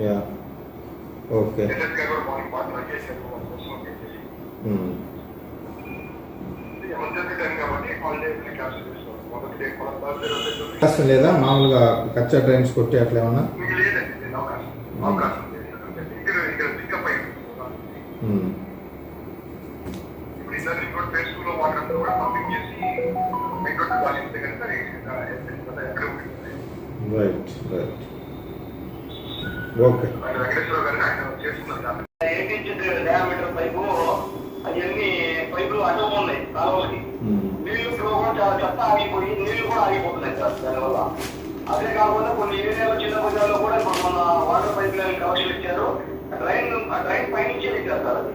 Ya okay. SS గారు కూడా morning బాగా ట్రై చేశారు వాళ్ళ కోసం అని చెప్పేసి ఉమ్, ఎమర్జెన్సీ టైం కాబట్టి హాలిడేస్ క్యాన్సిల్ చేసుకోవాలి మొదటి డే మన థర్స్డే రోజు అయితే అవకాశం లేదా? మామూలుగా కచ్చా డ్రైన్స్ కొట్టి అట్లా ఏమన్నా? అవకాశం. వాళ్ళందరూ కూడా పంపింగ్ చేసి ఇంకోటి వాళ్ళు ఇంతే కనుక రైట్ రైట్ ఓకే వెంకటేశ్వర గారు ఆయన చేస్తున్నారు ఎయిట్ ఇంచ్ డయామీటర్ పైపు అవన్నీ పైపులు అడ్డం ఉన్నాయి కాలువలకి నీళ్ళు కూడా చాలా చెత్త ఆగిపోయి నీళ్ళు కూడా ఆగిపోతున్నాయి సార్ దానివల్ల అదే కాకుండా కొన్ని ఏరియాలో చిన్న బజార్లో కూడా ఇప్పుడు మన వాటర్ పైప్ లైన్ కలెక్షన్ ఇచ్చారు డ్రైన్ ఆ డ్రైన్ పైనుంచే ఇచ్చారు సార్ అది